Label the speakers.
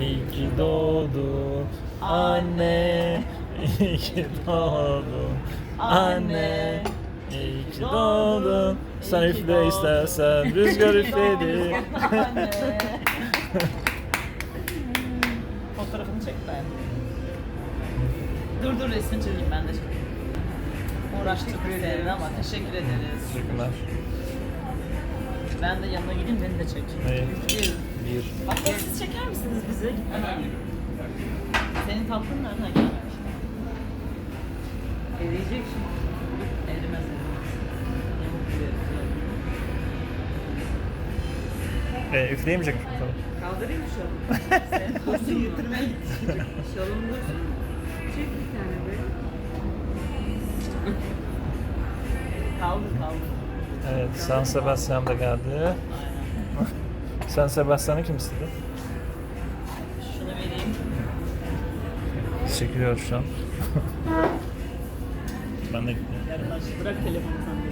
Speaker 1: İyi ki doğdun anne. İyi ki doğdun anne. İyi ki doğdun. Sen üfle istersen rüzgar üfledi.
Speaker 2: Anne. Fotoğrafını çek ben. Dur dur resmini çekeyim ben de çekeyim. Uğraştık seninle ama teşekkür ederiz.
Speaker 1: Teşekkürler.
Speaker 2: Ben de yanına gideyim beni de çek.
Speaker 1: İyi.
Speaker 2: Bir.
Speaker 1: Bir.
Speaker 2: Hatta siz çeker misiniz bizi? Gitmeden. Senin tatlın nereden gelmiş? Eriyecek şimdi. Erimez erimez. Yamuk.
Speaker 1: E, üfleyemeyecek misin? Tamam.
Speaker 3: Kaldırayım mı şalımı?
Speaker 2: Senin tatlını getirmeye gidecek.
Speaker 3: Şalım dursun. Çek bir tane böyle.
Speaker 2: Kaldı kaldı.
Speaker 1: Evet, San Sebastian da geldi.
Speaker 2: Aynen.
Speaker 1: San Sebastian'ı kim istedi?
Speaker 2: Şunu vereyim.
Speaker 1: Ediyoruz şu an. ben de
Speaker 2: aç. Bırak telefonu sen.